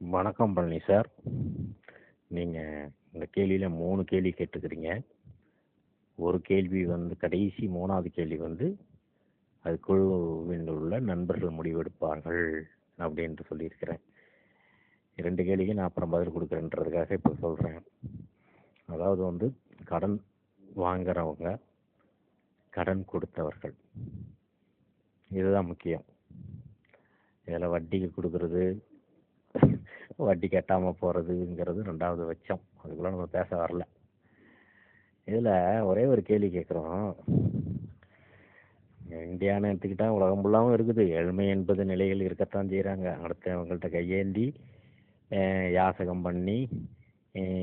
வணக்கம் பழனி சார். நீங்கள் இந்த கேள்வியில் மூணு கேள்வி கேட்டுக்கிறீங்க ஒரு கேள்வி வந்து கடைசி மூணாவது கேள்வி வந்து அது குழுவில் உள்ள நண்பர்கள் முடிவெடுப்பார்கள் அப்படின்ட்டு சொல்லியிருக்கிறேன். ரெண்டு கேள்விக்கு நான் அப்புறம் பதில் கொடுக்குறேன்றதுக்காக இப்போ சொல்கிறேன் அதாவது வந்து கடன் வாங்குறவங்க கடன் கொடுத்தவர்கள். இதுதான் முக்கியம். இதில் வட்டிக்கு கொடுக்கறது வட்டி கட்டாமல் போகிறதுங்கிறது ரெண்டாவது பட்சம் அதுக்குள்ளே நம்ம பேச வரல. இதில் ஒரே ஒரு கேள்வி கேட்குறோம் இந்தியான்னு எடுத்துக்கிட்டால் உலகம் ஃபுல்லாகவும் இருக்குது. ஏழ்மை என்பது நிலைகள் இருக்கத்தான் செய்கிறாங்க அடுத்தவங்கள்ட்ட கையேந்தி யாசகம் பண்ணி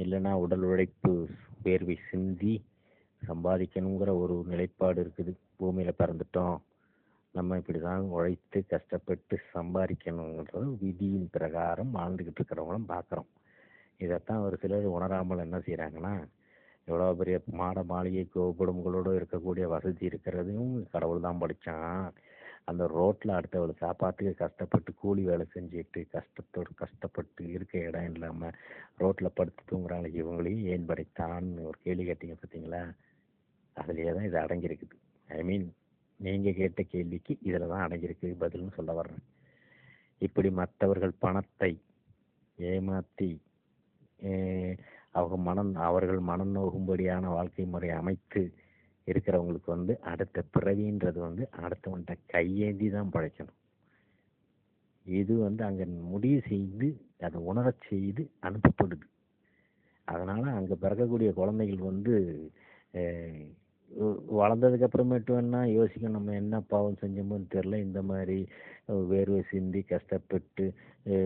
இல்லைன்னா உடல் உழைப்பு வேர்வை சிந்தி சம்பாதிக்கணுங்கிற ஒரு நிலைப்பாடு இருக்குது. பூமியில் பிறந்துட்டோம். நம்ம இப்படி தான் உழைத்து கஷ்டப்பட்டு சம்பாதிக்கணுங்கிறது விதியின் பிரகாரம் வாழ்ந்துக்கிட்டு இருக்கிறவங்களும் பார்க்குறோம். இதைத்தான் ஒரு சிலர் உணராமல் என்ன செய்கிறாங்கன்னா எவ்வளோ பெரிய மாட மாளிகை கோபுரங்களோடு இருக்கக்கூடிய வசதி இருக்கிறதையும் கடவுள் தான் படித்தான் அந்த ரோட்டில் அடுத்தவளை சாப்பாட்டுக்கு கஷ்டப்பட்டு கூலி வேலை செஞ்சுட்டு கஷ்டத்தோடு கஷ்டப்பட்டு இருக்க இடம் இல்லாமல் ரோட்டில் படுத்து தூங்குறாங்க இவங்களையும் ஏன் படைத்தான்னு ஒரு கேள்வி கேட்டீங்க பார்த்தீங்களா அதுலேயே தான் இது அடங்கியிருக்குது. ஐ மீன் நீங்கள் கேட்ட கேள்விக்கு இதில் தான் அடங்கியிருக்கு பதில்னு சொல்ல வர்றேன். இப்படி மற்றவர்கள் பணத்தை ஏமாற்றி அவங்க மனம் அவர்கள் மனம் நோகும்படியான வாழ்க்கை முறை அமைத்து இருக்கிறவங்களுக்கு வந்து அடுத்த பிறவின்றது வந்து அடுத்தவன்கிட்ட கையேந்தி தான் பழைக்கணும் இது வந்து அங்கே முடிவு செய்து அதை உணரச் செய்து அனுப்பப்படுது. அதனால் அங்கே பிறக்கக்கூடிய குழந்தைகள் வந்து வளர்ந்ததுக்கப்புறமேட்டு வ- வளர்ந்ததுக்கு அப்புறமேட்டு வேணா யோசிக்கணும் நம்ம என்ன பாவம் செஞ்சோமோன்னு தெரில இந்த மாதிரி வேர்வை சிந்தி கஷ்டப்பட்டு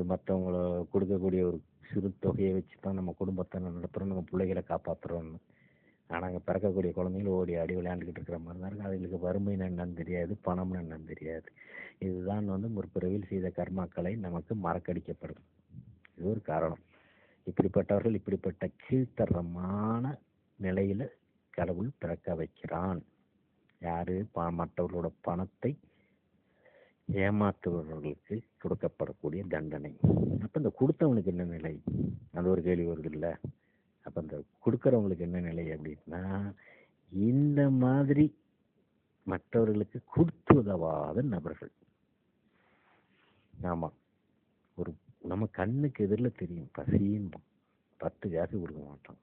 மற்றவங்கள கொடுக்கக்கூடிய ஒரு சிறு தொகையை வச்சு தான் நம்ம குடும்பத்தை நடத்துகிறோம் நம்ம பிள்ளைகளை காப்பாற்றுறோம்னு ஆனால் அங்கே பிறக்கக்கூடிய குழந்தைகள் ஓடி ஆடி விளையாண்டுக்கிட்டு இருக்கிற மாதிரி தான் இருக்குது அதுகளுக்கு வறுமை என்னன்னு தெரியாது பணம் என்னன்னு தெரியாது. இதுதான் வந்து முற்பிறவியில் செய்த கர்மாக்களை நமக்கு மறக்கடிக்கப்படும். இது ஒரு காரணம். இப்படிப்பட்டவர்கள் இப்படிப்பட்ட கீழ்த்தரமான நிலையில் கடவுள் பிறக்க வைக்கிறான். யாரு? ப மற்றவர்களோட பணத்தை ஏமாற்றுபவர்களுக்கு கொடுக்கப்படக்கூடிய தண்டனை. அப்போ இந்த கொடுத்தவனுக்கு என்ன நிலை? அந்த ஒரு கேள்வி வருது இல்லை. அப்போ இந்த கொடுக்குறவங்களுக்கு என்ன நிலை அப்படின்னா இந்த மாதிரி மற்றவர்களுக்கு கொடுத்து உதவாத நபர்கள். ஆமாம் ஒரு நம்ம கண்ணுக்கு எதிரில் தெரியும். பசியும் பத்து காசு கொடுக்க மாட்டோம்.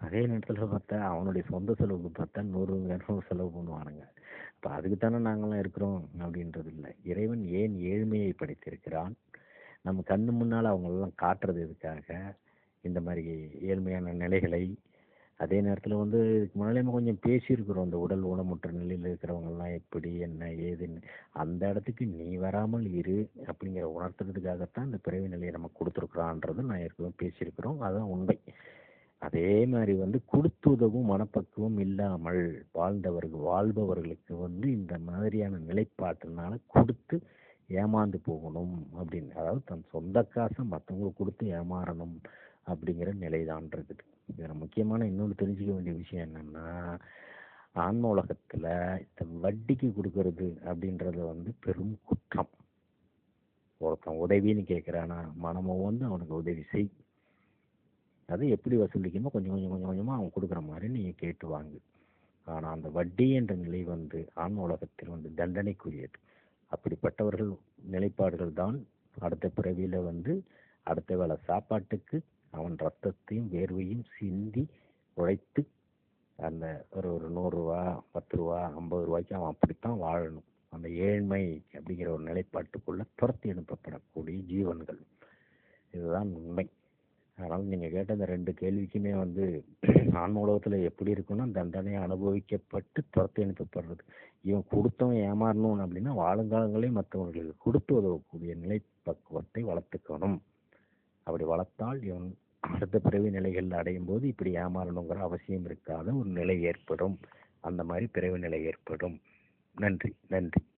அதே நேரத்தில் பார்த்தா அவனுடைய சொந்த செலவுக்கு பார்த்தா நூறு இரநூறு செலவு பண்ணுவானுங்க. இப்போ அதுக்கு தானே நாங்களாம் இருக்கிறோம் அப்படின்றது இல்லை. இறைவன் ஏன் ஏழ்மையை படைத்திருக்கிறான்? நம்ம கண்ணு முன்னால் அவங்களெல்லாம் காட்டுறது எதுக்காக? இந்த மாதிரி ஏழ்மையான நிலைகளை. அதே நேரத்தில் வந்து இதுக்கு முன்னாலே நம்ம கொஞ்சம் பேசியிருக்கிறோம். இந்த உடல் ஊனமுற்ற நிலையில் இருக்கிறவங்கெல்லாம் எப்படி என்ன ஏதுன்னு அந்த இடத்துக்கு நீ வராமல் இரு அப்படிங்கிற உணர்த்துறதுக்காகத்தான் இந்த பிறவி நிலையை நம்ம கொடுத்துருக்குறான்றது நான் ஏற்கனவே பேசியிருக்கிறோம். அதுதான் உண்மை. அதே மாதிரி வந்து கொடுத்து உதவும் மனப்பக்குவம் இல்லாமல் வாழ்ந்தவர்கள் வாழ்பவர்களுக்கு வந்து இந்த மாதிரியான நிலைப்பாட்டினால கொடுத்து ஏமாந்து போகணும் அப்படின்னு. அதாவது தன் சொந்த காசை மற்றவங்களுக்கு கொடுத்து ஏமாறணும் அப்படிங்கிற நிலைதான் இருக்குது. இதில் முக்கியமான இன்னொன்று தெரிஞ்சுக்க வேண்டிய விஷயம் என்னன்னா ஆன்ம உலகத்தில் இந்த வட்டிக்கு கொடுக்கறது அப்படின்றது வந்து பெரும் குற்றம். ஒருத்தன் உதவின்னு கேட்குறானா மனமும் வந்து அவனுக்கு உதவி செய். அது எப்படி வசூலிக்கணுமோ கொஞ்சம் கொஞ்சம் கொஞ்சம் கொஞ்சமாக அவன் கொடுக்குற மாதிரி நீங்கள் கேட்டு வாங்கு. ஆனால் அந்த வட்டி என்ற நிலை வந்து ஆன்ம உலகத்தில் வந்து தண்டனைக்குரியது. அப்படிப்பட்டவர்கள் நிலைப்பாடுகள் தான் அடுத்த பிறவியில் வந்து அடுத்த வேளை சாப்பாட்டுக்கு அவன் ரத்தத்தையும் வேர்வையும் சிந்தி உழைத்து அந்த ஒரு ஒரு நூறுரூவா பத்து ரூபா ஐம்பது ரூபாய்க்கு அவன் அப்படித்தான் வாழணும். அந்த ஏழ்மை அப்படிங்கிற ஒரு நிலைப்பாட்டுக்குள்ளே துரத்தி அனுப்பப்படக்கூடிய ஜீவன்கள். இதுதான் உண்மை. அதனால் நீங்கள் கேட்ட இந்த ரெண்டு கேள்விக்குமே வந்து ஆன்ம உலகத்தில் எப்படி இருக்குன்னா தண்டனை அனுபவிக்கப்பட்டு துரத்தி அனுப்பப்படுறது. இவன் கொடுத்தவன் ஏமாறணும் அப்படின்னா வாழுங்காலங்களே மற்றவர்களுக்கு கொடுத்து உதவக்கூடிய நிலை பக்குவத்தை வளர்த்துக்கணும். அப்படி வளர்த்தால் இவன் அடுத்த பிறவி நிலைகளில் அடையும் போது இப்படி ஏமாறணுங்கிற அவசியம் இருக்காத ஒரு நிலை ஏற்படும். அந்த மாதிரி பிறவி நிலை ஏற்படும். நன்றி நன்றி.